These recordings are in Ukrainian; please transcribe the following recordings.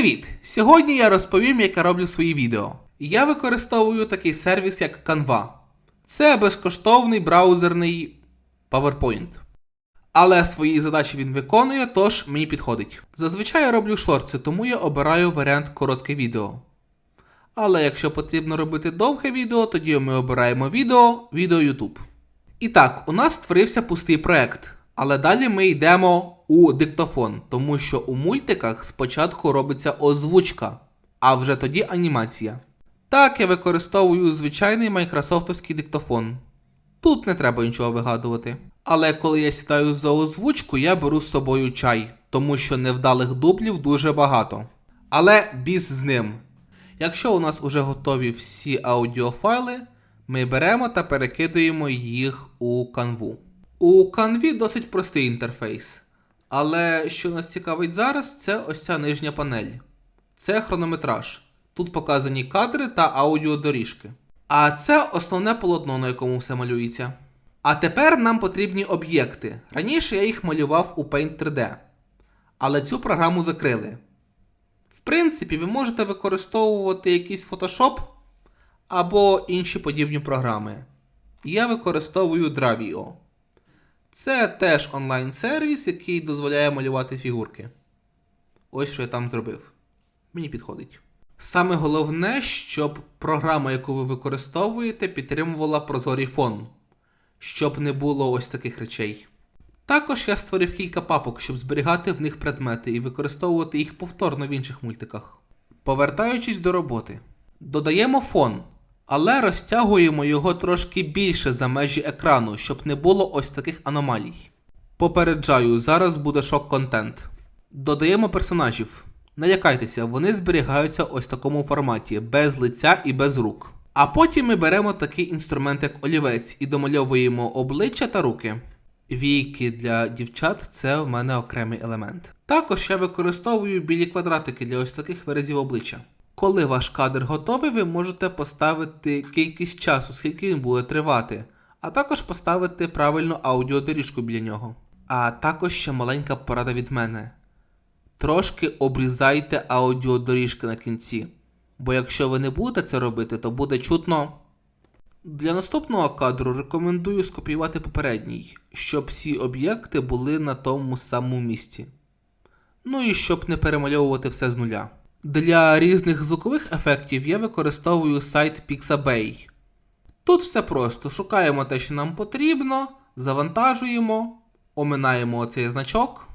Привіт! Сьогодні я розповім, як я роблю свої відео. Я використовую такий сервіс, як Canva. Це безкоштовний браузерний PowerPoint. Але свої задачі він виконує, тож мені підходить. Зазвичай я роблю шорти, тому я обираю варіант коротке відео. Але якщо потрібно робити довге відео, тоді ми обираємо відео, відео YouTube. І так, у нас створився пустий проект, але далі ми йдемо у диктофон, тому що у мультиках спочатку робиться озвучка, а вже тоді анімація. Так, я використовую звичайний майкрософтовський диктофон. Тут не треба нічого вигадувати. Але коли я сідаю за озвучку, я беру з собою чай, тому що невдалих дублів дуже багато. Але біз з ним. Якщо у нас уже готові всі аудіофайли, ми беремо та перекидуємо їх у канву. У канві досить простий інтерфейс. Але що нас цікавить зараз, це ось ця нижня панель. Це хронометраж. Тут показані кадри та аудіодоріжки. А це основне полотно, на якому все малюється. А тепер нам потрібні об'єкти. Раніше я їх малював у Paint 3D. Але цю програму закрили. В принципі, ви можете використовувати якийсь Photoshop або інші подібні програми. Я використовую Dravio. Це теж онлайн-сервіс, який дозволяє малювати фігурки. Ось що я там зробив. Мені підходить. Саме головне, щоб програма, яку ви використовуєте, підтримувала прозорий фон, щоб не було ось таких речей. Також я створив кілька папок, щоб зберігати в них предмети і використовувати їх повторно в інших мультиках. Повертаючись до роботи, додаємо фон, але розтягуємо його трошки більше за межі екрану, щоб не було ось таких аномалій. Попереджаю, зараз буде шок-контент. Додаємо персонажів. Не лякайтеся, вони зберігаються ось в такому форматі, без лиця і без рук. А потім ми беремо такий інструмент, як олівець, і домальовуємо обличчя та руки. Війки для дівчат це в мене окремий елемент. Також я використовую білі квадратики для ось таких виразів обличчя. Коли ваш кадр готовий, ви можете поставити кількість часу, скільки він буде тривати, а також поставити правильну аудіодоріжку біля нього. А також ще маленька порада від мене. Трошки обрізайте аудіодоріжки на кінці, бо якщо ви не будете це робити, то буде чутно. Для наступного кадру рекомендую скопіювати попередній, щоб всі об'єкти були на тому самому місці. Ну і щоб не перемальовувати все з нуля. Для різних звукових ефектів я використовую сайт Pixabay. Тут все просто: шукаємо те, що нам потрібно, завантажуємо, оминаємо оцей значок.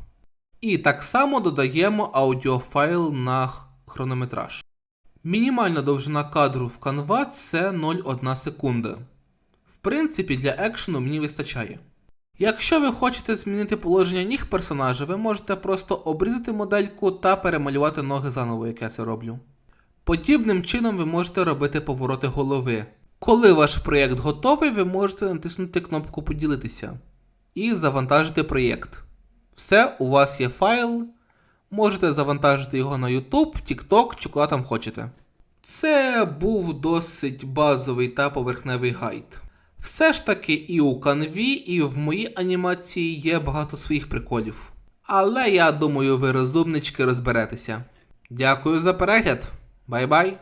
І так само додаємо аудіофайл на хронометраж. Мінімальна довжина кадру в Canva це 0,1 секунда. В принципі, для екшену мені вистачає. Якщо ви хочете змінити положення ніг персонажа, ви можете просто обрізати модельку та перемалювати ноги заново, як я це роблю. Подібним чином ви можете робити повороти голови. Коли ваш проєкт готовий, ви можете натиснути кнопку Поділитися і завантажити проєкт. Все, у вас є файл, можете завантажити його на YouTube, TikTok чи куди там хочете. Це був досить базовий та поверхневий гайд. Все ж таки і у канві, і в моїй анімації є багато своїх приколів. Але я думаю, ви розумнички розберетеся. Дякую за перегляд. Бай-бай!